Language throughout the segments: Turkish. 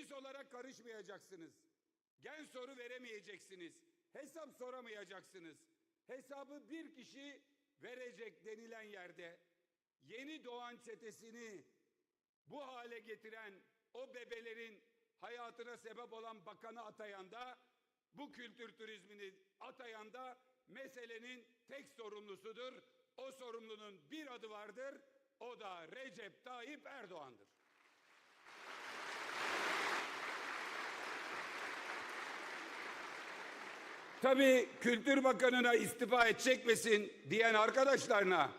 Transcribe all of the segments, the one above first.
Meclis olarak karışmayacaksınız. Gen soru veremeyeceksiniz. Hesap soramayacaksınız. Hesabı bir kişi verecek denilen yerde yeni doğan çetesini bu hale getiren o bebelerin hayatına sebep olan bakanı atayan da bu kültür turizmini atayan da meselenin tek sorumlusudur. O sorumlunun bir adı vardır. O da Recep Tayyip Erdoğan'dır. Tabii Kültür Bakanı'na istifa edecek misin diyen arkadaşlarına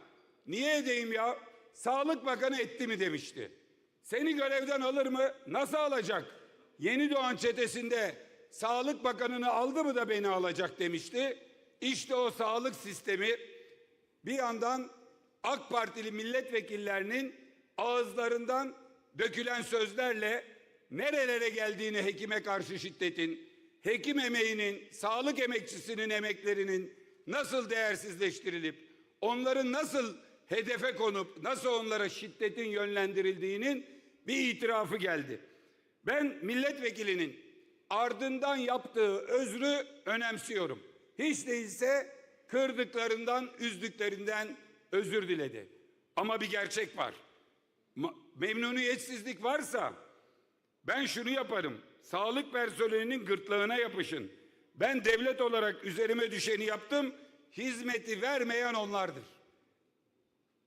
niye edeyim ya? Sağlık Bakanı etti mi demişti. Seni görevden alır mı? Nasıl alacak? Yeni doğan çetesinde Sağlık Bakanı'nı aldı mı da beni alacak demişti. İşte o sağlık sistemi bir yandan AK Partili milletvekillerinin ağızlarından dökülen sözlerle nerelere geldiğini hekime karşı şiddetin, hekim emeğinin, sağlık emekçisinin emeklerinin nasıl değersizleştirilip onların nasıl hedefe konup nasıl onlara şiddetin yönlendirildiğinin bir itirafı geldi. Ben milletvekilinin ardından yaptığı özrü önemsiyorum. Hiç değilse kırdıklarından, üzdüklerinden özür diledi. Ama bir gerçek var. Memnuniyetsizlik varsa ben şunu yaparım. Sağlık personelinin gırtlağına yapışın. Ben devlet olarak üzerime düşeni yaptım. Hizmeti vermeyen onlardır.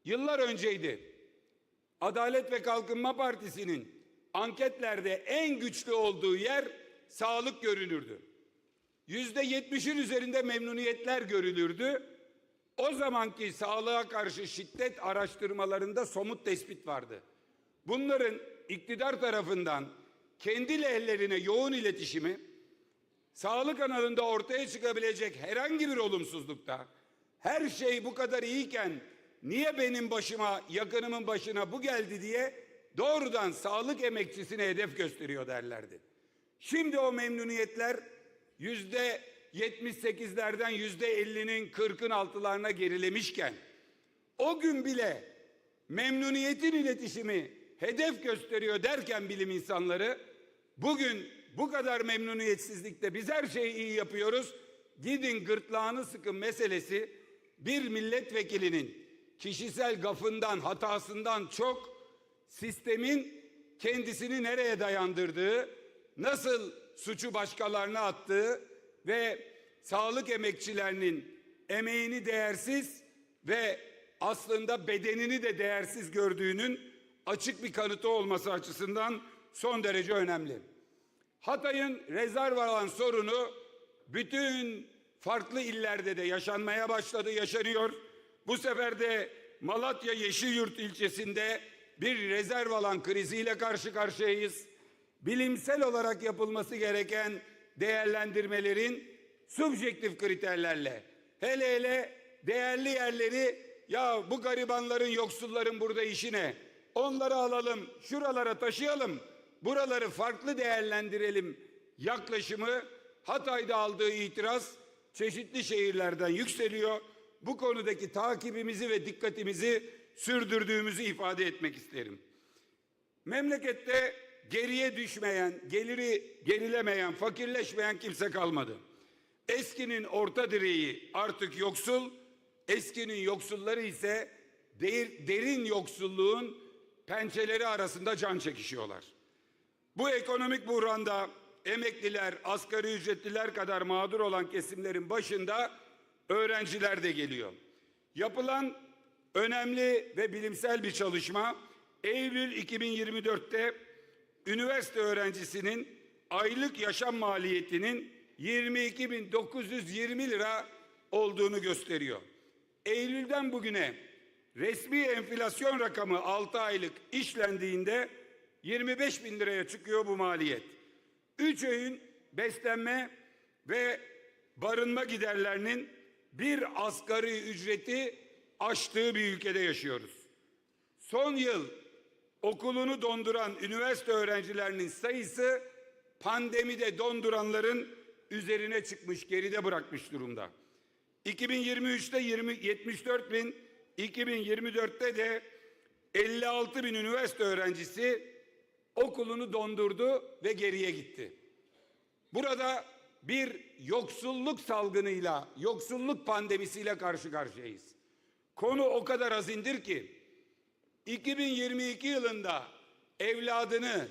Yıllar önceydi. Adalet ve Kalkınma Partisi'nin anketlerde en güçlü olduğu yer sağlık görünürdü. Yüzde yetmişin üzerinde memnuniyetler görülürdü. O zamanki sağlığa karşı şiddet araştırmalarında somut tespit vardı. Bunların iktidar tarafından kendi lehlerine yoğun iletişimi, sağlık alanında ortaya çıkabilecek herhangi bir olumsuzlukta her şey bu kadar iyiyken niye benim başıma, yakınımın başına bu geldi diye doğrudan sağlık emekçisine hedef gösteriyor derlerdi. Şimdi o memnuniyetler yüzde 78'lerden yüzde 50'nin 40'ın altılarına gerilemişken o gün bile memnuniyetin iletişimi hedef gösteriyor derken bilim insanları bugün bu kadar memnuniyetsizlikte biz her şeyi iyi yapıyoruz. Gidin gırtlağını sıkın meselesi bir milletvekilinin kişisel gafından, hatasından çok sistemin kendisini nereye dayandırdığı, nasıl suçu başkalarına attığı ve sağlık emekçilerinin emeğini değersiz ve aslında bedenini de değersiz gördüğünün açık bir kanıtı olması açısından son derece önemli. Hatay'ın rezerv alan sorunu bütün farklı illerde de yaşanmaya başladı, yaşanıyor. Bu sefer de Malatya Yeşilyurt ilçesinde bir rezerv alan kriziyle karşı karşıyayız. Bilimsel olarak yapılması gereken değerlendirmelerin subjektif kriterlerle hele hele değerli yerleri ya bu garibanların yoksulların burada işi ne? Onları alalım, şuralara taşıyalım, buraları farklı değerlendirelim yaklaşımı Hatay'da aldığı itiraz çeşitli şehirlerden yükseliyor. Bu konudaki takibimizi ve dikkatimizi sürdürdüğümüzü ifade etmek isterim. Memlekette geriye düşmeyen, geliri gerilemeyen, fakirleşmeyen kimse kalmadı. Eskinin orta direği artık yoksul, eskinin yoksulları ise der- derin yoksulluğun pençeleri arasında can çekişiyorlar. Bu ekonomik buhranda emekliler, asgari ücretliler kadar mağdur olan kesimlerin başında öğrenciler de geliyor. Yapılan önemli ve bilimsel bir çalışma Eylül 2024'te üniversite öğrencisinin aylık yaşam maliyetinin 22.920 lira olduğunu gösteriyor. Eylül'den bugüne resmi enflasyon rakamı 6 aylık işlendiğinde 25 bin liraya çıkıyor bu maliyet. 3 öğün beslenme ve barınma giderlerinin bir asgari ücreti aştığı bir ülkede yaşıyoruz. Son yıl okulunu donduran üniversite öğrencilerinin sayısı pandemide donduranların üzerine çıkmış, geride bırakmış durumda. 2023'te 20, 74 bin, 2024'te de 56 bin üniversite öğrencisi okulunu dondurdu ve geriye gitti. Burada bir yoksulluk salgınıyla, yoksulluk pandemisiyle karşı karşıyayız. Konu o kadar azindir ki 2022 yılında evladını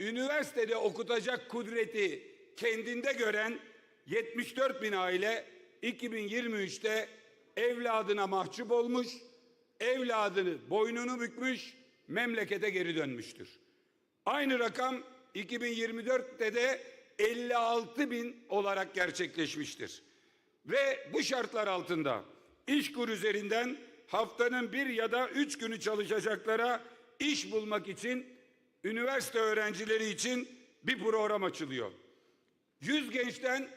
üniversitede okutacak kudreti kendinde gören 74 bin aile 2023'te evladına mahcup olmuş, evladını boynunu bükmüş, memlekete geri dönmüştür. Aynı rakam 2024'te de 56 bin olarak gerçekleşmiştir. Ve bu şartlar altında İşkur üzerinden haftanın bir ya da üç günü çalışacaklara iş bulmak için üniversite öğrencileri için bir program açılıyor. 100 gençten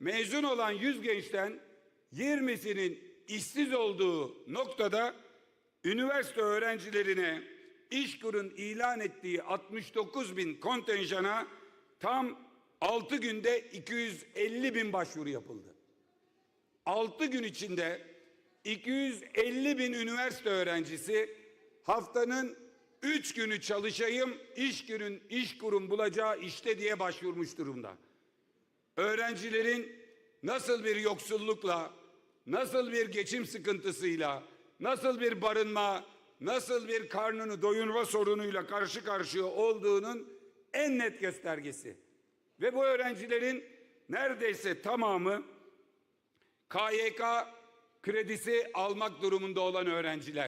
mezun olan 100 gençten 20'sinin işsiz olduğu noktada üniversite öğrencilerine İşkur'un ilan ettiği 69 bin kontenjana tam 6 günde 250 bin başvuru yapıldı. 6 gün içinde 250 bin üniversite öğrencisi haftanın 3 günü çalışayım, iş günün iş kurum bulacağı işte diye başvurmuş durumda. Öğrencilerin nasıl bir yoksullukla, nasıl bir geçim sıkıntısıyla, nasıl bir barınma, nasıl bir karnını doyurma sorunuyla karşı karşıya olduğunun en net göstergesi. Ve bu öğrencilerin neredeyse tamamı KYK kredisi almak durumunda olan öğrenciler.